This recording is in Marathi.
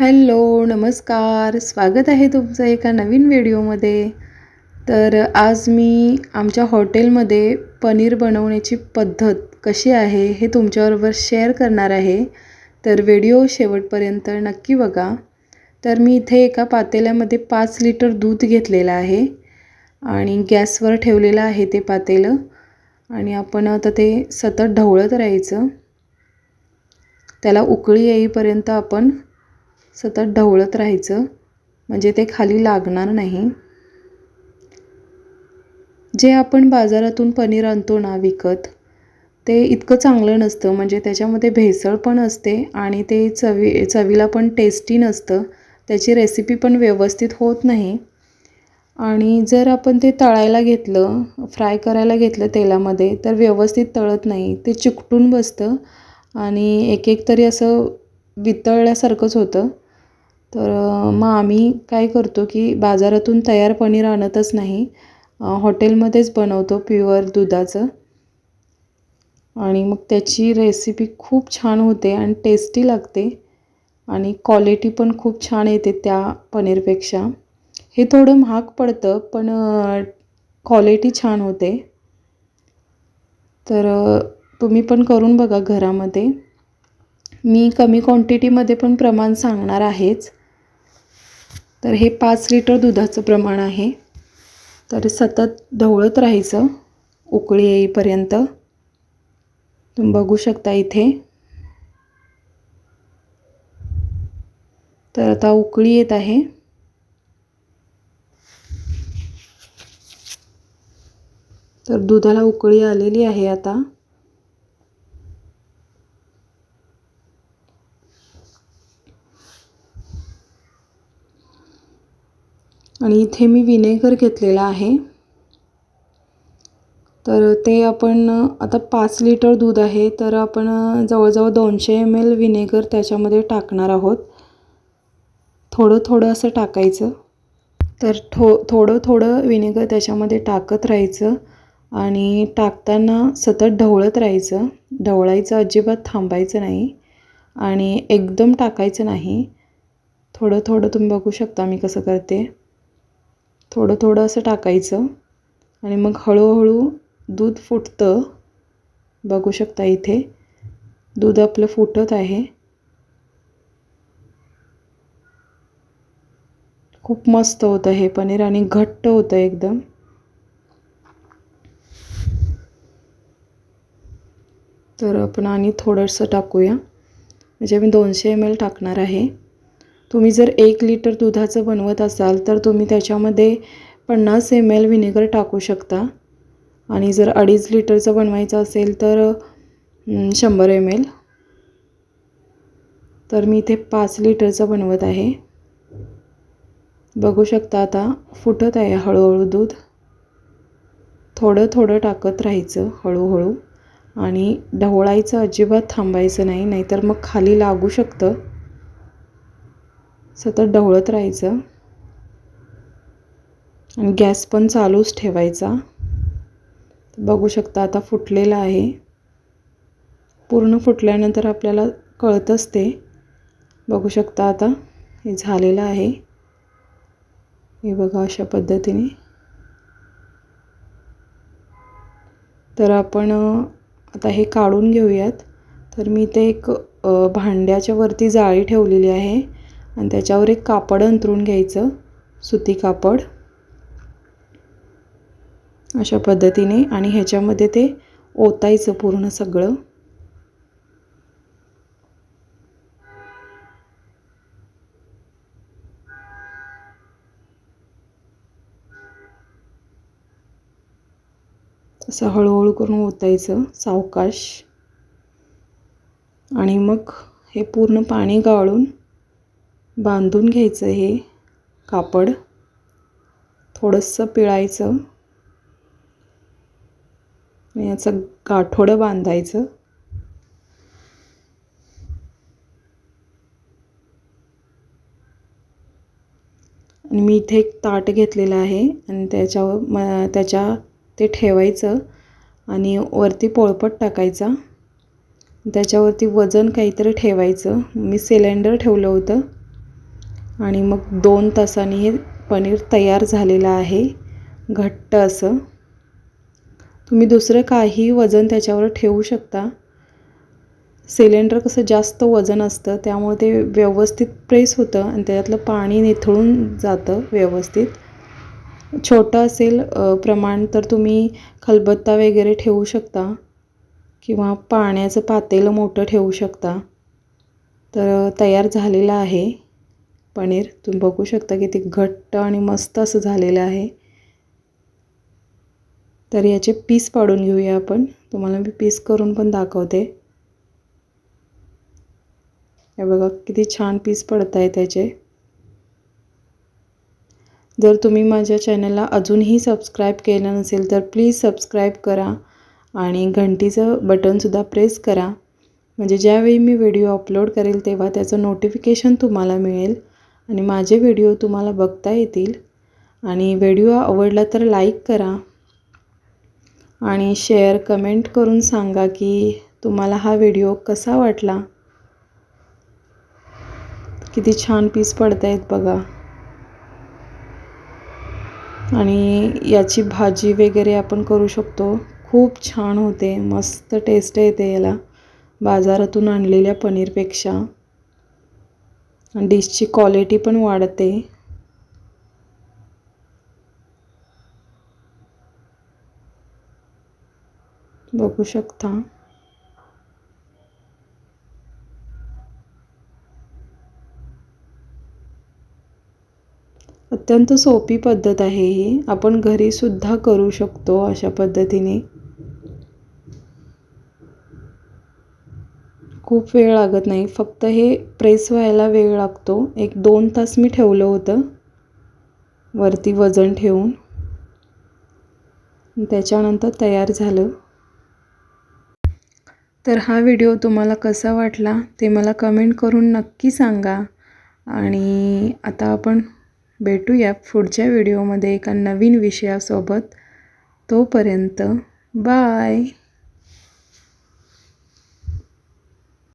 हॅलो नमस्कार. स्वागत आहे तुमचं एका नवीन व्हिडिओमध्ये. तर आज मी आमच्या हॉटेलमध्ये पनीर बनवण्याची पद्धत कशी आहे हे तुमच्याबरोबर शेअर करणार आहे. तर व्हिडिओ शेवटपर्यंत नक्की बघा. तर मी इथे एका पातेल्यामध्ये पाच लिटर दूध घेतलेलं आहे आणि गॅसवर ठेवलेलं आहे ते पातेलं. आणि आपण आता ते सतत ढवळत राहायचं. त्याला उकळी येईपर्यंत आपण सतत ढवळत राहायचं. म्हणजे ते खाली लागणार नाही. जे आपण बाजारातून पनीर आणतो ना विकत ते इतकं चांगलं नसतं. म्हणजे त्याच्यामध्ये भेसळ पण असते आणि ते चवी चवीला पण टेस्टी नसतं. त्याची रेसिपी पण व्यवस्थित होत नाही. आणि जर आपण ते तळायला घेतलं फ्राय करायला घेतलं तेलामध्ये तर व्यवस्थित तळत नाही. ते चिकटून बसतं आणि एक एक तरी असं वितळल्यासारखंच होतं. तर मग आम्ही काय करतो की बाजारातून तयार पनीर आणतच नाही. हॉटेलमध्येच बनवतो प्युअर दुधाचं. आणि मग त्याची रेसिपी खूप छान होते आणि टेस्टी लागते. आणि क्वालिटी पण खूप छान येते त्या पनीरपेक्षा. हे थोडं महाग पडतं पण क्वालिटी छान होते. तर तुम्ही पण करून बघा घरामध्ये. मी कमी क्वांटिटीमध्ये पण प्रमाण सांगणार आहेच. तर हे पाच लिटर दुधाचं प्रमाण आहे. तर सतत ढवळत राहायचं उकळी येईपर्यंत. तुम्ही बघू शकता इथे. तर आता उकळी येत आहे. तर दुधाला उकळी आलेली आहे आता. आणि इथे मी विनेगर घेतलेला आहे. तर ते आपण आता पाच लिटर दूध आहे तर आपण जवळजवळ दोनशे एम एल विनेगर त्याच्यामध्ये टाकणार आहोत. थोडं थोडं असं टाकायचं. तर थो थोडं थोडं विनेगर त्याच्यामध्ये टाकत राहायचं आणि टाकताना सतत ढवळत राहायचं. ढवळायचं अजिबात थांबायचं नाही आणि एकदम टाकायचं नाही. थोडं थोडं तुम्ही बघू शकता मी कसं करते. थोडं थोडं असं टाकायचं. आणि मग हळूहळू दूध फुटतं. बघू शकता इथे. दूध आपलं फुटत आहे. खूप मस्त होतं हे पनीर आणि घट्ट होतं एकदम. तर आपण आणि थोडंसं टाकूया. म्हणजे मी दोनशे एम एल टाकणार आहे. तुम्ही जर एक लिटर दुधाचं बनवत असाल तर तुम्ही त्याच्यामध्ये पन्नास एम एल व्हिनेगर टाकू शकता. आणि जर अडीच लिटरचं बनवायचं असेल तर शंभर एम एल तर मी इथे पाच लिटरचं बनवत आहे. बघू शकता आता फुटत आहे हळूहळू दूध. थोडं थोडं टाकत राहायचं हळूहळू. आणि ढवळायचं अजिबात थांबायचं नाही नाहीतर मग खाली लागू शकतं. सतत ढवळत राहायचं. आणि गॅस पण चालूच ठेवायचा. बघू शकता आता फुटलेला आहे. पूर्ण फुटल्यानंतर आपल्याला कळतंच ते. बघू शकता आता हे झालेलं आहे. हे बघा अशा पद्धतीने. तर आपण आता हे काढून घेऊयात. तर मी ते एक भांड्याच्या वरती जाळी ठेवलेली आहे. आणि त्याच्यावर एक कापड अंतरून घ्यायचं सुती कापड. अशा पद्धतीने आणि ह्याच्यामध्ये ते ओतायचं पूर्ण सगळं. असं हळूहळू करून ओतायचं सावकाश. आणि मग हे पूर्ण पाणी गाळून बांधून घ्यायचं हे कापड. थोडंसं पिळायचं. आणि याचं गाठोडं बांधायचं. आणि मी इथे एक ताट घेतलेलं आहे आणि त्याच्यावर म त्याच्या ते ठेवायचं आणि वरती पोळपट टाकायचा. त्याच्यावरती वजन काहीतरी ठेवायचं. मी सिलेंडर ठेवलं होतं. आणि मग दोन तासांनी हे पनीर तयार झालेलं आहे. घट्ट असं. तुम्ही दुसरं काही वजन त्याच्यावर ठेवू शकता. सिलेंडर कसं जास्त वजन असतं त्यामुळे ते व्यवस्थित प्रेस होतं आणि त्याच्यातलं पाणी निथळून जातं व्यवस्थित. छोटं असेल प्रमाण तर तुम्ही खलबत्ता वगैरे ठेवू शकता किंवा पाण्याचं पातेलं मोठं ठेवू शकता. तर तयार झालेलं आहे. पनीर. तुम्ही बघू शकता की ते घट्ट आणि मस्त असं झालेलं आहे. तर याचे पीस पाडून घेऊया आपण. तुम्हाला मी पीस करून पण दाखवते. हे बघा किती छान पीस पडत आहे त्याचे. जर तुम्ही माझ्या चॅनलला अजूनही सबस्क्राईब केलं नसेल तर प्लीज सबस्क्राईब करा आणि घंटीचं बटनसुद्धा प्रेस करा. म्हणजे ज्यावेळी मी व्हिडिओ अपलोड करेल तेव्हा त्याचं नोटिफिकेशन तुम्हाला मिळेल. आणि माझे व्हिडिओ तुम्हाला बघता येतील. आणि व्हिडिओ आवडला तर लाईक करा. आणि शेअर कमेंट करून सांगा की तुम्हाला हा व्हिडिओ कसा वाटला? किती छान पीस पडत आहेत बघा. आणि याची भाजी वगैरे आपण करू शकतो. खूप छान होते. मस्त टेस्ट येते याला. बाजारातून आणलेल्या पनीरपेक्षा. डिशची क्वालिटी पण वाढते. बघू शकता. अत्यंत सोपी पद्धत आहे ही. आपण घरीसुद्धा करू शकतो अशा पद्धतीने. खूप वेळ लागत नाही. फक्त हे प्रेस व्हायला वेळ लागतो. एक दोन तास मी ठेवलं होतं. वरती वजन ठेवून. त्याच्यानंतर तयार झालं. तर हा व्हिडिओ तुम्हाला कसा वाटला ते मला कमेंट करून नक्की सांगा. आणि आता आपण भेटूया पुढच्या व्हिडिओमध्ये एका नवीन विषयासोबत. तोपर्यंत बाय.